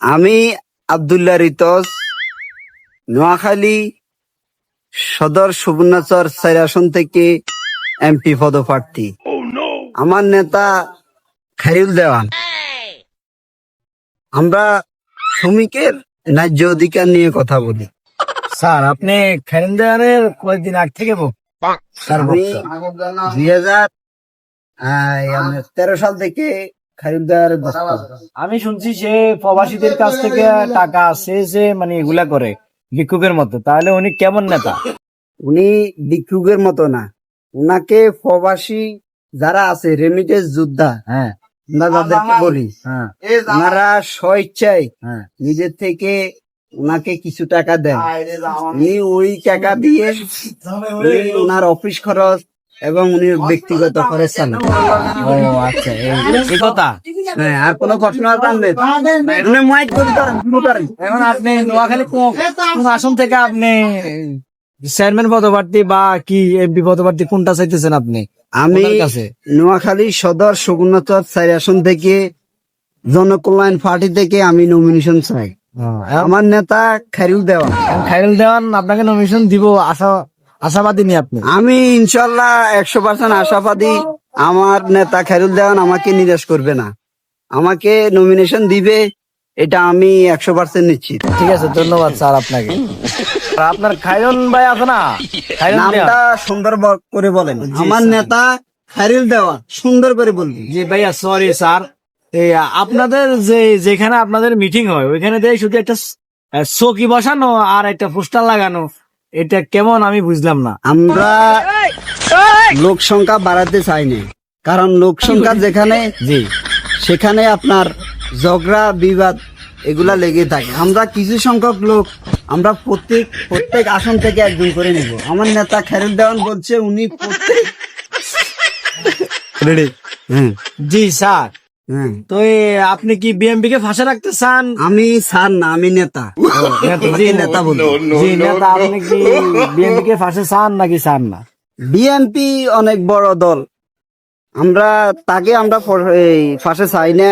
আমি আবদুল্লাহ রিতস নোয়াখালী সদর সুবর্ণাচর চার আসন থেকে এমপি পদপ্রার্থী আমার নেতা খাইরুল দেওয়ান আমরা শ্রমিকের ন্যায্য অধিকার নিয়ে কথা বলি স্যার আপনি খেলেন্দারের কয়েকদিন আগ থেকে। দুই হাজার তেরো সাল থেকে খাইরুল। আমি শুনছি সে প্রবাসীদের কাছ থেকে টাকা সে যে মানে এগুলা করে ভিক্ষুকের মতো। তাহলে উনি কেমন নেতা? উনি ভিক্ষুকের মতো না। উনাকে প্রবাসী যারা আছে রেমিটেন্স যোদ্ধা হ্যাঁ। আমরা যাদেরকে বলি হ্যাঁ। ওনারা স্বেচ্ছায় হ্যাঁ। নিজের থেকে ওনাকে কিছু টাকা দেন। উনি ওই টাকা দিয়ে ওনার অফিস খরচ এবং উনি ব্যক্তিগত খরচ চালান ও আচ্ছা এই- এই কথা? হ্যাঁ আর কোনো প্রশ্ন জানবেন উনি মাইক করে দাঁড়ান, এখন আপনি নোয়াখালী কোন কোন আসন থেকে আপনি চেয়ারম্যান পদপ্রার্থী বা কি এমপি পদপ্রার্থী কোনটা চাইতেছেন আপনি? আমি নোয়াখালী সদর সুগুণচর চার আসন থেকে জনকল্যাণ পার্টি থেকে আমি নমিনেশন চাই। আমার নেতা খাইরুল দেওয়ান। খাইরুল দেওয়ান আপনাকে নমিনেশন দিব আশা আশাবাদী নি আপনি? আমি ইনশাল্লাহ একশো পার্সেন্ট আশাবাদী। আমার নেতা খাইরুল দেওয়ান আমাকে নিরাশ করবে না। আমাকে নমিনেশন দিবে এটা আমি একশো পার্সেন্ট নিশ্চিত ঠিক আছে ধন্যবাদ স্যার আপনাকে। আপনার খাইরুল ভাই আছে না? নামটা সুন্দর করে বলেন। আমার নেতা খাইরুল দেওয়ান সুন্দর করে বলবি। জি ভাইয়া সরি স্যার। আপনাদের যে যেখানে আপনাদের মিটিং হয় ওইখানে দিয়ে শুধু একটা চৌকি বসানো আর একটা পোস্টার লাগানো। এটা কেমন আমি বুঝলাম না। আমরা লোক সংখ্যা বাড়াতে চাইনি। কারণ লোক সংখ্যা যেখানে জি। সেখানে আপনার ঝগড়া বিবাদ এগুলা লেগে থাকে। আমরা কিছু সংখ্যক লোক আমরা প্রত্যেক প্রত্যেক আসন থেকে একজন করে নিব। আমার নেতা খায়রুল দেওয়ান বলছে উনি প্রত্যেক রেডি জি স্যার। তো এ, আপনি কি বিএমপি কে ফাঁসে রাখতে চান? আমি স্যার না আমি নেতা। নেতা জি নেতা আপনি কি বিএমপি কে ফাঁসে চান নাকি চান না? বিএনপি অনেক বড় দল। আমরা তাকে আমরা এই ফাঁসে চাই না।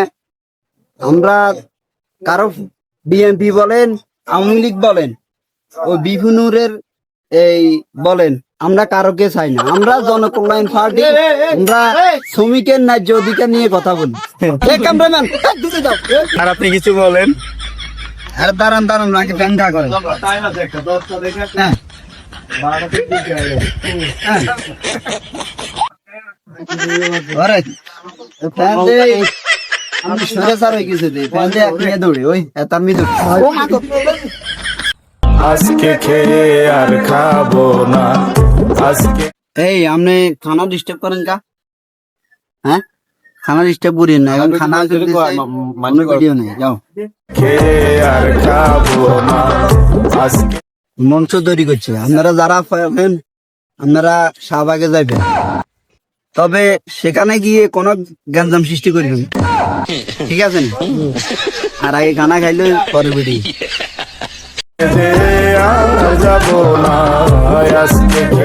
আমরা কারও বিএনপি বলেন আওয়ামী লীগ বলেন ও বিভিন্নরের এই বলেন আমরা কারোকে চাই না। আমরা জনকল্যাণ পার্টি আমরা শ্রমিকের ন্যায্য অধিকার নিয়ে কথা বলি। ক্যামেরাম্যান এই দূরে যাও। এ, আর আপনি কিছু বলেন? আরে দাঁড়ান দাঁড়ান নাকি ব্যাংকা করেন হ্যাঁ। আমি সরে সার হয়ে এক মেয়ে দৌড়ে ওই এত আমি দৌড়ে ও মা গো। আজকে খেয়ে আর খাব না। আজকে এই আপনি খানা ডিস্টার্ব করেন কা? হ্যাঁ? খানা ডিস্টার্ব করেন না এখন খানা চলতেছে, ভিডিও নেই যাও। খেয়ে আর খাব না। আজকে মঞ্চ তৈরি করছে। আপনারা যারা পাবেন আপনারা শাহবাগে যাবেন তবে সেখানে গিয়ে কোনো গ্যাঞ্জাম সৃষ্টি করবেন ঠিক আছে আর আগে খানা খাইলে পরে বেরিয়ে যাব না আজকে